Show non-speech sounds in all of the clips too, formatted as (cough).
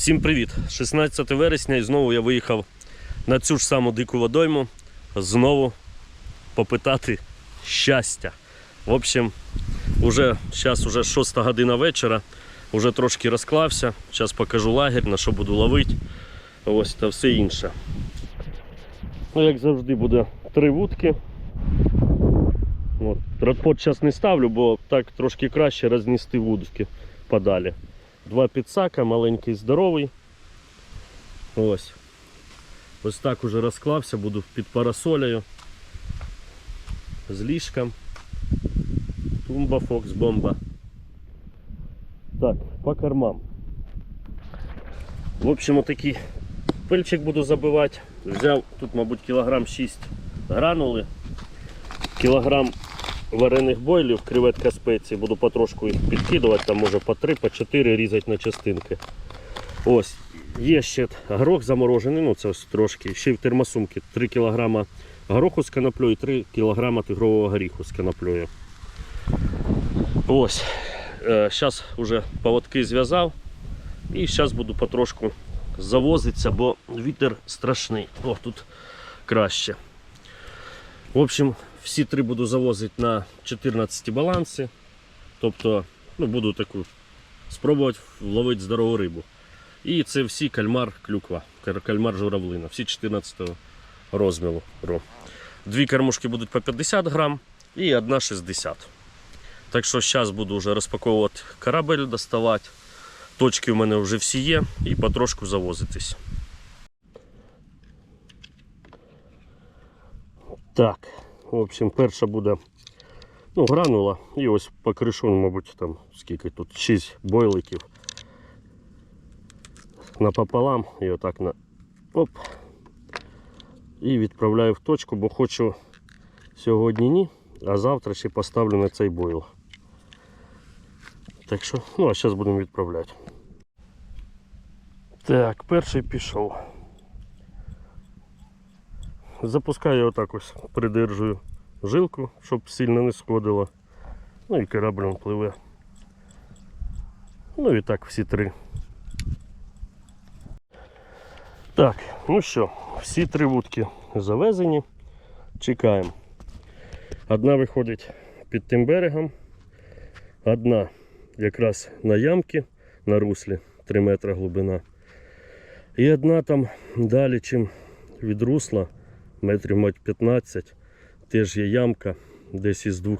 Всім привіт! 16 вересня і знову я виїхав на цю ж саму дику водойму. Знову попитати щастя. В общем, уже, зараз уже 6 година вечора, вже трошки розклався. Зараз покажу лагерь, на що буду ловити. Ось та все інше. Ну, як завжди, буде три вудки. От. Зараз не ставлю, бо так трошки краще рознести вудки подалі. Два підсака, маленький здоровий. Ось. Ось так уже розклався, буду під парасолею. З ліжком. Тумба, Фокс, бомба. Так, по кормам. В общем, отакий пильчик буду забивати. Взяв тут, мабуть, кілограм 6 гранули, кілограм варених бойлів, креветка спеції, буду потрошку їх підкидувати, там може по 3, по 4 різати на частинки. Ось, є ще горох заморожений, ну це ось трошки. Ще в термосумці 3 кг гороху з коноплею і 3 кг тигрового горіху з коноплею. Ось. Зараз вже поводки зв'язав. І зараз буду потрошку завозитися, бо вітер страшний. О, тут краще. В общем, всі три буду завозити на 14 баланси. Тобто, ну, буду таку спробувати ловити здорову рибу. І це всі кальмар клюква, кальмар журавлина, всі 14 розміру. Дві кормушки будуть по 50 грам і одна 60. Так що зараз буду вже розпаковувати корабель, доставати. Точки у мене вже всі є і потрошку завозитись. Так, в общем, перша буде ну, гранула і ось по кришу, мабуть, там скільки тут 6 бойликів. Напополам і отак на оп. І відправляю в точку, бо хочу сьогодні ні, а завтра ще поставлю на цей бойл. Так що, ну а зараз будемо відправляти. Так, перший пішов. Запускаю отак ось, придержую жилку, щоб сильно не сходило. Ну і корабль пливе. Ну і так всі три. Так, ну що, всі три вудки завезені. Чекаємо. Одна виходить під тим берегом, одна якраз на ямки на руслі 3 метри глибина. І одна там далі, чим від русла, метрів мать 15, теж є ямка десь із 2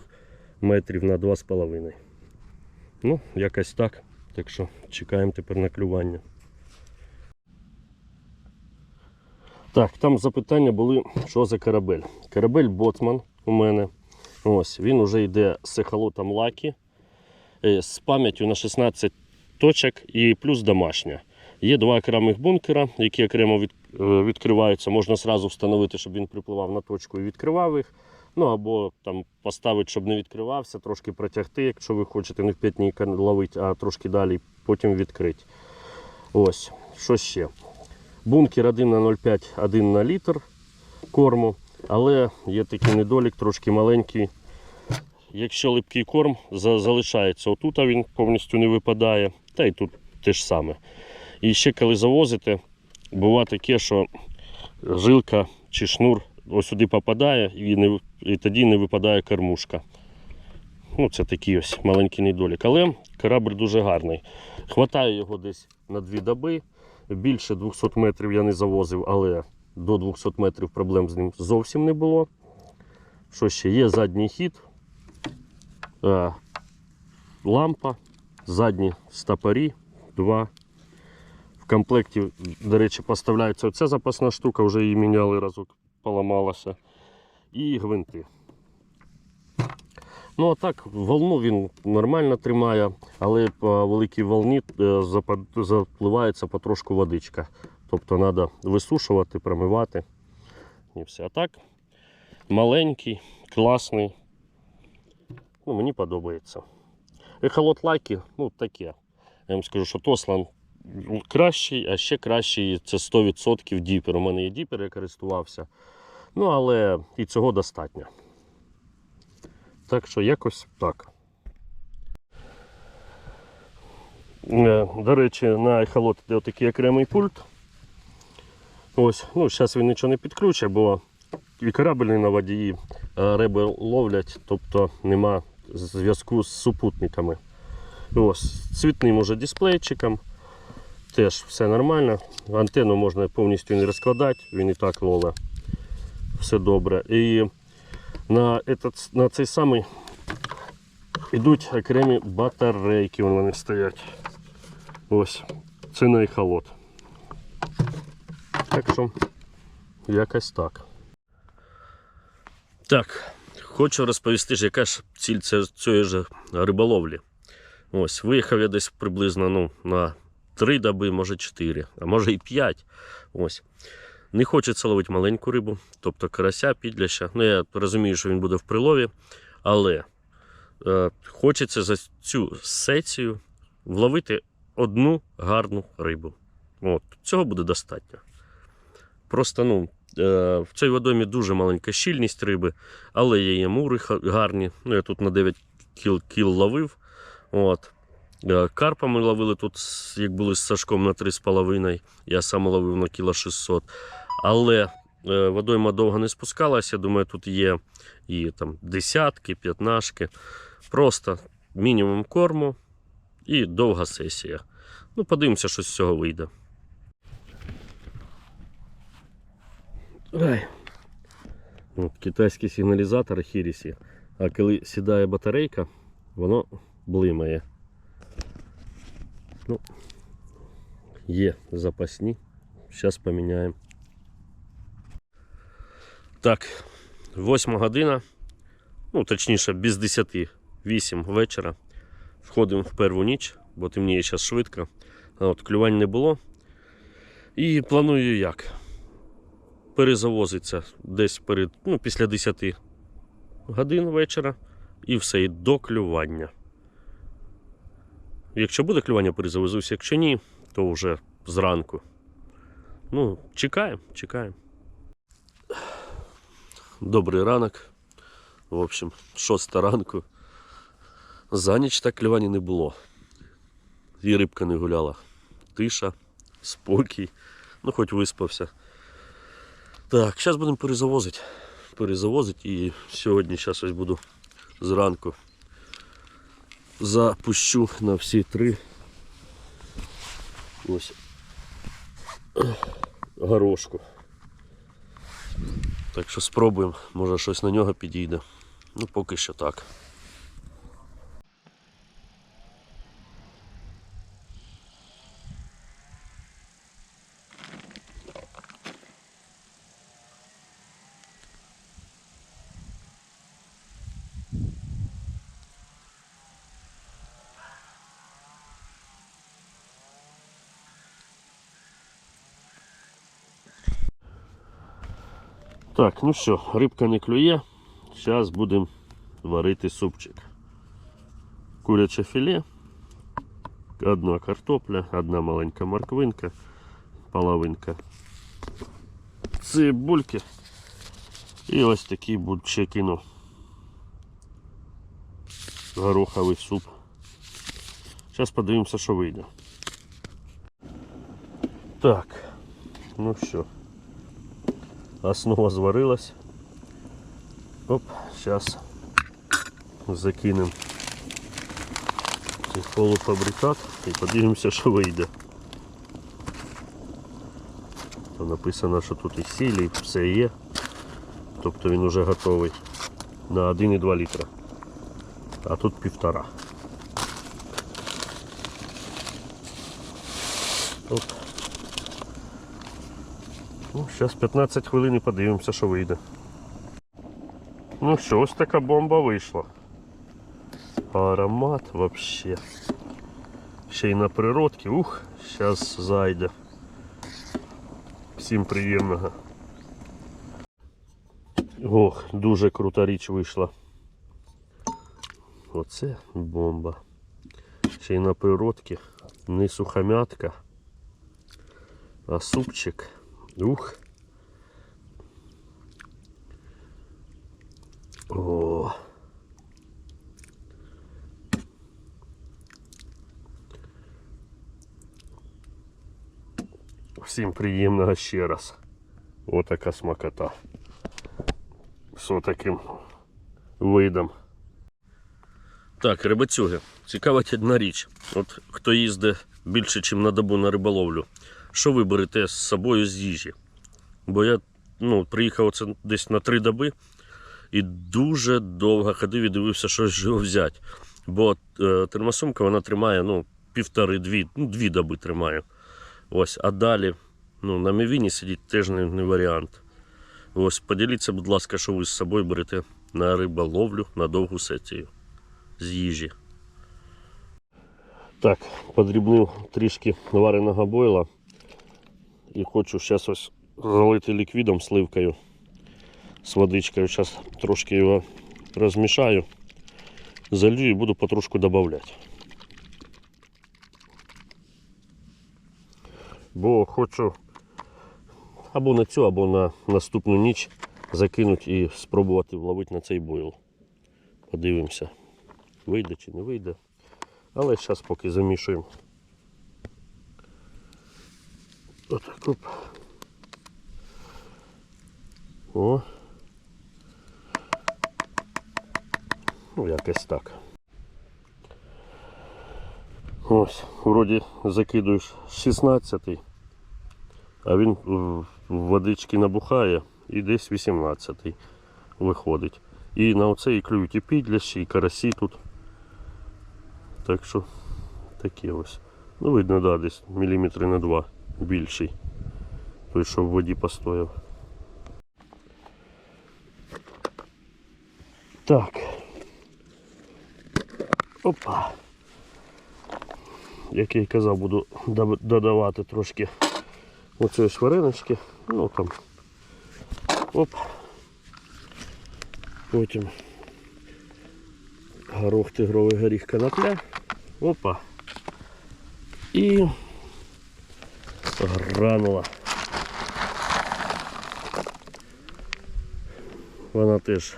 метрів на 2,5. Ну, якось так. Так що чекаємо тепер на клювання. Так, там запитання були, що за корабель. Корабель Боцман у мене. Ось, він вже йде з ехолотом лакі, е, з пам'яттю на 16 точок і плюс домашня. Є два окремих бункера, які окремо від, е, відкриваються. Можна зразу встановити, щоб він припливав на точку і відкривав їх. Ну або там поставити, щоб не відкривався, трошки протягти, якщо ви хочете не в п'ятні ловити, а трошки далі, потім відкрити. Ось, що ще? Бункер 1 на 0,5, 1 на літр корму, але є такий недолік, трошки маленький. Якщо липкий корм залишається отут, а він повністю не випадає, та й тут те ж саме. І ще коли завозите, буває таке, що жилка чи шнур ось сюди попадає і, не, і тоді не випадає кормушка. Ну, це такий ось маленький недолік. Але корабль дуже гарний. Хватає його десь на дві доби. Більше 200 метрів я не завозив, але до 200 метрів проблем з ним зовсім не було. Що ще? Є задній хід, е, лампа, задні стопорі, два. Комплекті, до речі, поставляється оця запасна штука, вже її міняли разок, поламалася. І гвинти. Ну а так, волну він нормально тримає, але по великій волні е, запливається потрошку водичка. Тобто треба висушувати, промивати. І все. А так, маленький, класний. Ну, мені подобається. Ехолот лайки, ну таке. Я вам скажу, що Тослан кращий, а ще кращий це 100% діпер. У мене є діпер, я користувався. Ну, але і цього достатньо. Так що якось так. Е, До речі, на ехолот йде отакий окремий пульт. Ось, ну, зараз він нічого не підключить, бо і корабельний на воді, і е, риби ловлять, тобто нема зв'язку з супутниками. Ось, цвітним уже дисплейчиком. Теж все нормально. Антенну можна повністю не розкладати, він і так лове. Все добре. І на, этот, на цей самий йдуть окремі батарейки, вони стоять. Ось, це на ехолот. Так що, якось так. Так, хочу розповісти, ж, яка ж ціль цієї ж риболовлі. Ось, виїхав я десь приблизно ну, на 3 доби, може 4, а може і 5. Ось. Не хочеться ловити маленьку рибу, тобто карася, підляща. Ну, я розумію, що він буде в прилові, але е, хочеться за цю сесію вловити одну гарну рибу. От, цього буде достатньо. Просто ну, е, в цій водомі дуже маленька щільність риби, але є мури гарні. Ну, я тут на 9 кіл, кіл ловив. От. Е, Карпа ми ловили тут, як були з Сашком на 3,5. Я сам ловив на кіло 600. Але е, водойма довго не спускалася. Думаю, тут є і там десятки, п'ятнашки. Просто мінімум корму і довга сесія. Ну, подивимося, що з цього вийде. Ай. От, китайський сигналізатор Хірісі. А коли сідає батарейка, воно блимає. Ну, є запасні. Зараз поміняємо. Так, восьма година. Ну, точніше, без 10, 8 вечора. Входимо в перву ніч, бо темніє зараз швидко. От, клювань не було. І планую як? Перезавозиться десь перед, ну, після 10 годин вечора і все, і до клювання. Якщо буде клювання, перезавезуся, якщо ні, то вже зранку. Ну, чекаємо, чекаємо. Добрий ранок. В общем, шоста ранку. За ніч так клювання не було. І рибка не гуляла. Тиша, спокій. Ну, хоч виспався. Так, зараз будемо перезавозити. Перезавозити і сьогодні зараз ось буду зранку. Запущу на всі три. Ось горошку. Так що спробуємо, може щось на нього підійде. Ну поки що так. Так, ну що, рибка не клює. Зараз будемо варити супчик. Куряче філе, одна картопля, одна маленька морквинка, половинка цибульки і ось такий буде кіно. Гороховий суп. Зараз подивимося, що вийде. Так, ну що. Основа зварилась. Оп, зараз закинемо полуфабрикат і подивимося, що вийде. Там написано, що тут і сілі, і все є. Тобто він вже готовий на 1,2 літра. А тут півтора. Оп. Ну, зараз 15 хвилин і подивимося, що вийде. Ну що, ось така бомба вийшла. Аромат вообще. Ще й на природці. Ух, зараз зайде. Всім приємного. Ох, дуже крута річ вийшла. Оце бомба. Ще й на природці. Не сухомятка, а супчик. Ух. О. Всім приємного ще раз. Отака смакота. З таким видом. Так, рибацюги. Цікавить одна річ. От хто їздить більше, ніж на добу на риболовлю, що ви берете з собою з їжі? Бо я ну, приїхав оце десь на три доби і дуже довго ходив і дивився, що ж взяти. Бо е, термосумка вона тримає ну, півтори-дві, ну, дві доби тримає. Ось, а далі ну, на мівіні сидіти теж не, не варіант. Ось, поділіться, будь ласка, що ви з собою берете на риболовлю на довгу сесію з їжі. Так, подрібнив трішки вареного бойла і хочу зараз ось залити ліквідом сливкою з водичкою. Зараз трошки його розмішаю, залью і буду потрошку додавати. Бо хочу або на цю, або на наступну ніч закинути і спробувати вловити на цей бойл. Подивимося, вийде чи не вийде. Але зараз поки замішуємо. Отак оп. О. Ну, якось так. Ось, вроді закидуєш 16-й, а він водички набухає і десь 18-й виходить. І на оце і клюють і підлящі, і карасі тут. Так що таке ось. Ну, видно, да, десь міліметри на два більший. Той, що в воді постояв. Так. Опа. Як я й казав, буду додавати трошки оцієї варенички. Ну там. Оп. Потім горох тигровий горіх конопля. Опа. І гранула. Вона теж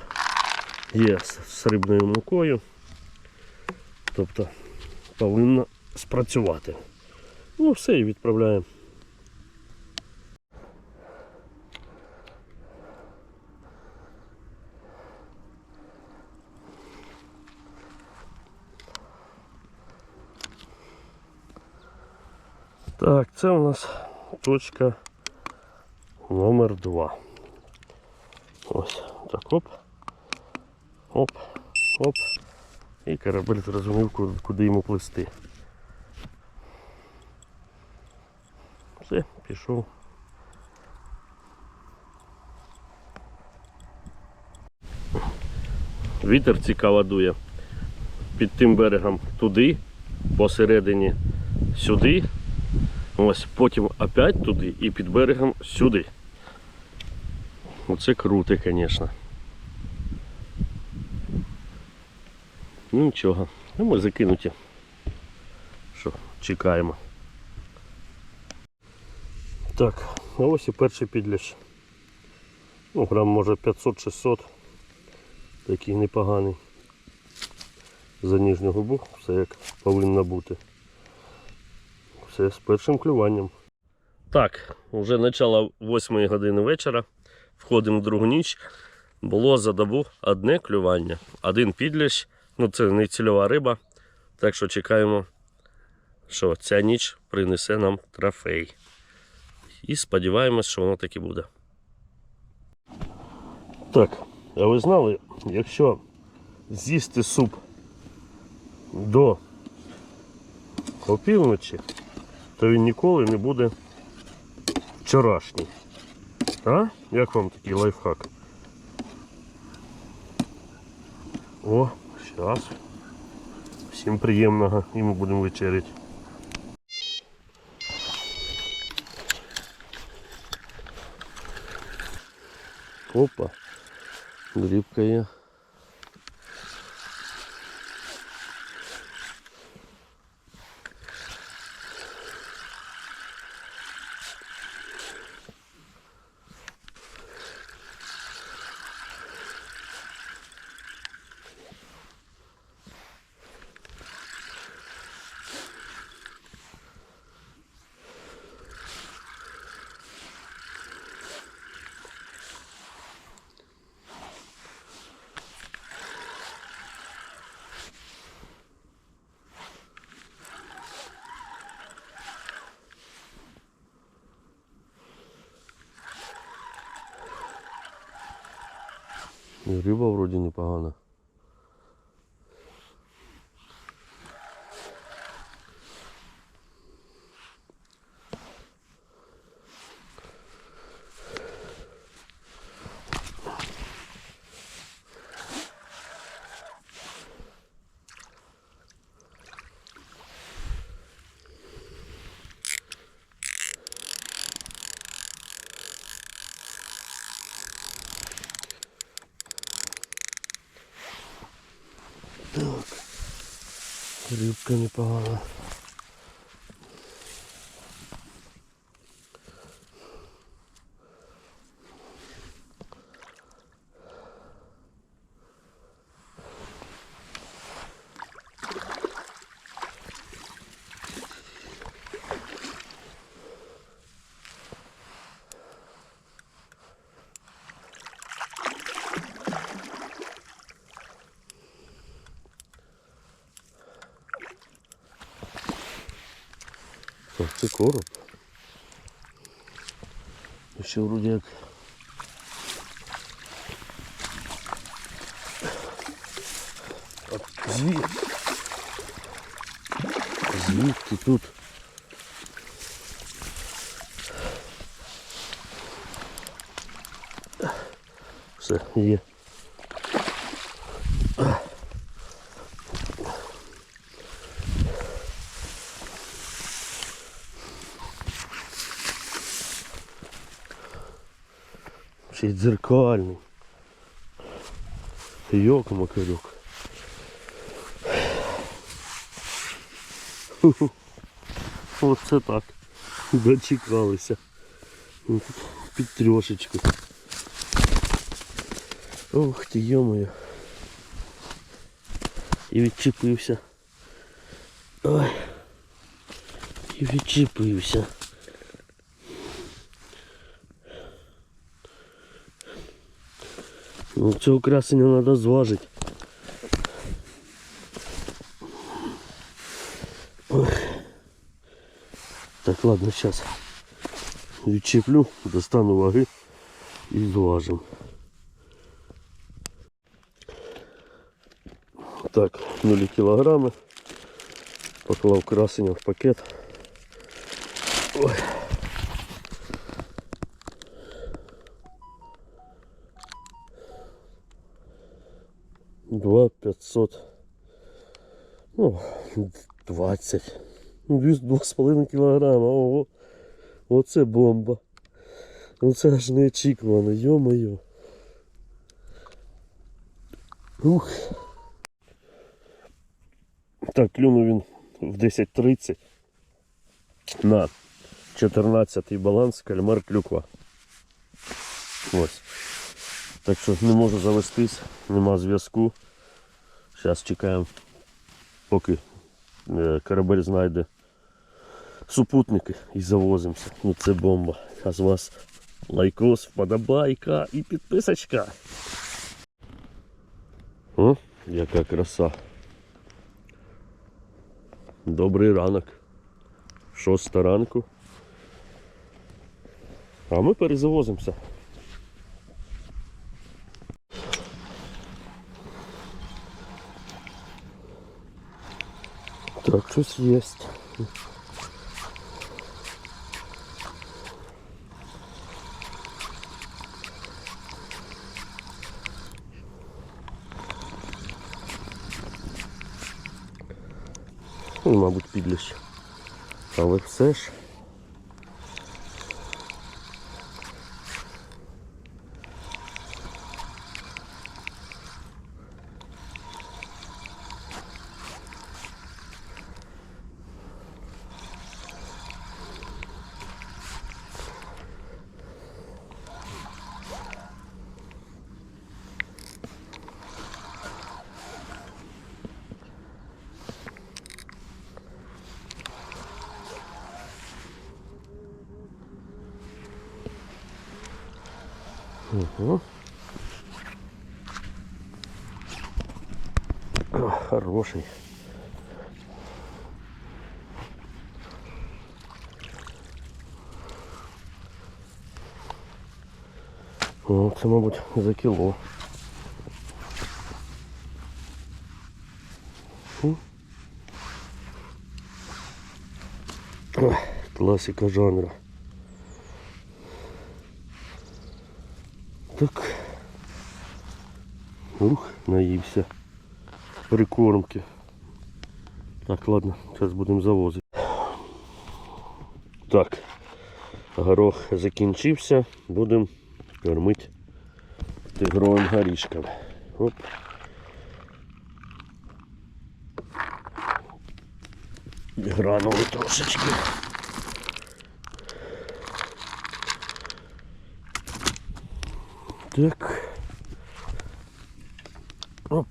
є рибною мукою. Тобто повинна спрацювати. Ну все і відправляємо. Так, це у нас точка номер 2. Ось так оп. Оп, оп. І корабель зрозумів, куди йому плисти. Все, пішов. Вітер цікаво дує. Під тим берегом туди, посередині сюди. Ось потім опять туди і під берегом сюди. Оце круто, звісно. Ну нічого. Ну, ми закинуті. Що, чекаємо. Так, а ось і перший підлящ. Ну, грам може 500-600. Такий непоганий. За нижню губу, все як повинно бути. Все з першим клюванням. Так, вже начало 8 години вечора. Входимо в другу ніч. Було за добу одне клювання, один підлящ. Ну це не цільова риба. Так що чекаємо, що ця ніч принесе нам трофей. І сподіваємось, що воно так і буде. Так, а ви знали, якщо з'їсти суп до опівночі, то він ніколи не буде вчорашній. А? Як вам такий лайфхак? О, зараз. Всім приємного і ми будемо вечеряти. Опа, грибка є. Риба вроде непогана. Рибка непогана. Ще вроді як. А звід... Звідки тут? Все, є. Дзеркальний. Йок макарюк. (laughs) Оце так. Дочекалися. Ну, Під трьошечку. Ох ти, йомою. І відчепився. Ой. І відчепився. Ну, цього красення треба зважити. Ох. Так, ладно, зараз відчеплю, достану ваги і зважимо. Так, 0 кілограми. Поклав красення в пакет. 600. Ну, 20. 2,5 ну, кілограма. Ого. Оце бомба. Ну, це аж неочікувано, йо-моє. Ух. Так, клюнув він в 10.30 на 14 баланс кальмар клюква. Ось. Так що не можу завестись, нема зв'язку. Зараз чекаємо, поки е, корабель знайде супутники і завозимося. Ну це бомба. А з вас лайкос, вподобайка і підписочка. О, яка краса. Добрий ранок. Шоста ранку. А ми перезавозимося. Так, щось є. Ну, мабуть, підліщ. Але все ж. Угу. О, хороший. Ну, це, мабуть, за кіло. Класика жанра. Ух, наївся. Прикормки. Так, ладно, зараз будемо завозити. Так. Горох закінчився. Будемо кормити тигровим горішком. Оп. Гранули трошечки. Так. Оп.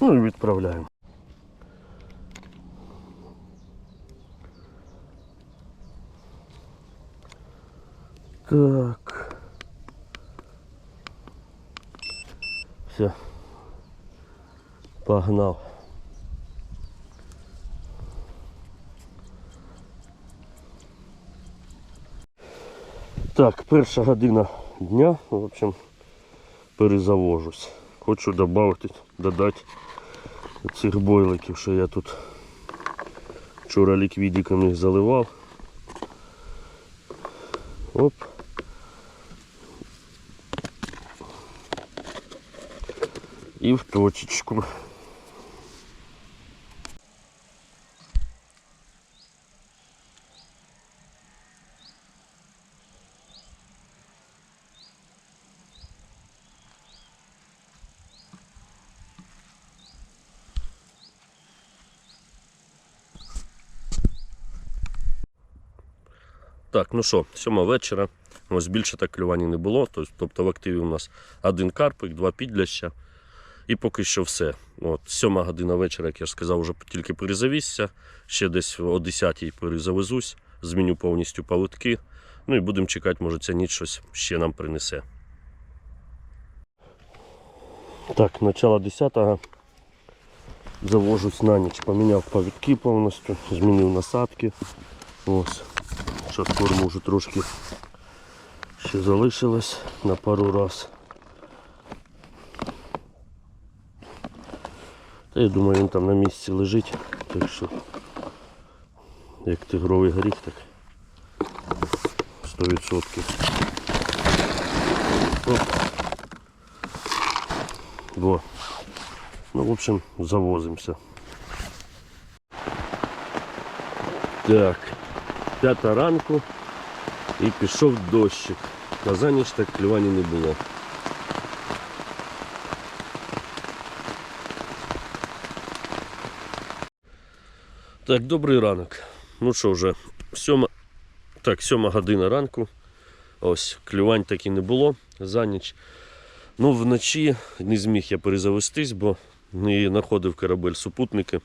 Ну і відправляємо. Так. Все. Погнав. Так, перша година дня, в общем, перезавожусь. Хочу додати, додати цих бойликів, що я тут вчора ліквідиком заливав. Оп. І в точечку. Так, ну що, сьома вечора. Ось більше так клювання не було. Тобто в активі у нас один карпик, два підляща. І поки що все. От, сьома година вечора, як я ж сказав, вже тільки перезавісся. Ще десь о 10-й перезавезусь, зміню повністю павутки. Ну і будемо чекати, може ця ніч щось ще нам принесе. Так, начало 10-го. Завожусь на ніч. Поміняв павутки повністю, змінив насадки. Ось. Зараз корму вже трошки ще залишилось на пару раз. Та я думаю, він там на місці лежить, так що як тигровий горіх, так 100%. Оп. Во. Ну, в общем, завозимося. Так, п'ята ранку і пішов дощик. На за ніч так клювання не було. Так, добрий ранок. Ну що вже, сьома, так, сьома година ранку. Ось, клювань так і не було за ніч. Ну, вночі не зміг я перезавестись, бо не знаходив корабель супутники.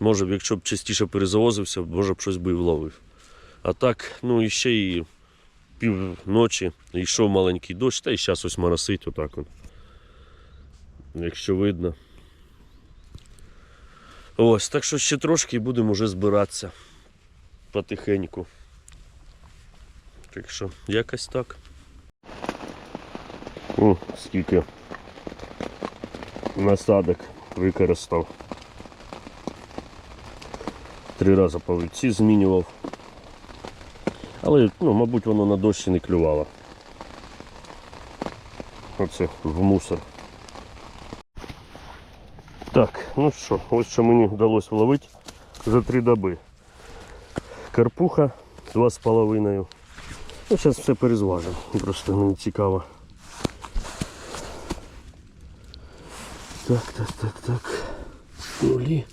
Може б, якщо б частіше перезавозився, може б щось би і вловив. А так, ну і ще і півночі йшов маленький дощ, та й зараз ось моросить отак. Он. Якщо видно. Ось, так що ще трошки і будемо вже збиратися потихеньку. Так що, якось так. О, скільки насадок використав. Три рази павиці змінював. Але, ну, мабуть, воно на дощі не клювало. Оце в мусор. Так, ну що, ось що мені вдалося вловити за три доби. Карпуха два з половиною. Ну, зараз все перезважимо. Просто мені цікаво. Так, так, так, так. Нулі.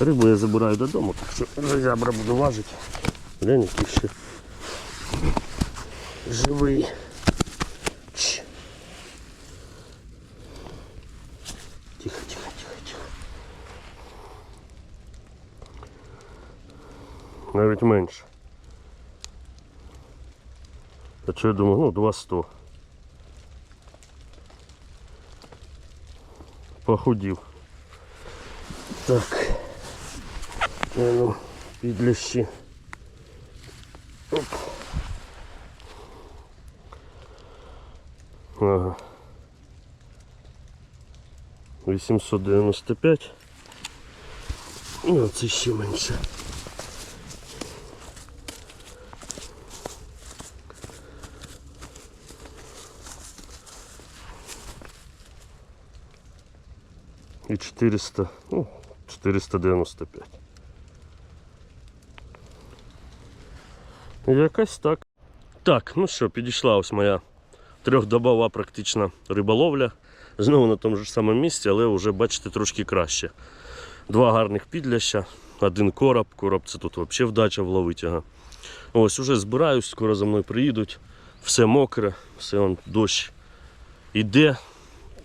Рибу я забираю додому, так що за зябра буду важити. Глянь, який ще живий. Ч. Тихо, тихо, тихо, тихо. Навіть менше. А що я думав, ну, 200. Похудів. Так. А Ну, підлящі. Оп. Ага. 895. Ну, це ще менше. І 400, ну, 495. Якась так. Так, ну що, підійшла ось моя трьохдобова практично риболовля. Знову на тому ж самому місці, але вже бачите трошки краще. Два гарних підляща, один короб. Короб це тут взагалі вдача вловить. Ось уже збираюсь, скоро за мною приїдуть. Все мокре, все он дощ іде.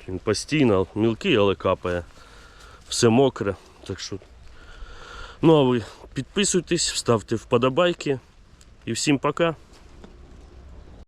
Він постійно, мілкий, але капає. Все мокре. Так що. Ну а ви підписуйтесь, ставте вподобайки. І всім пока.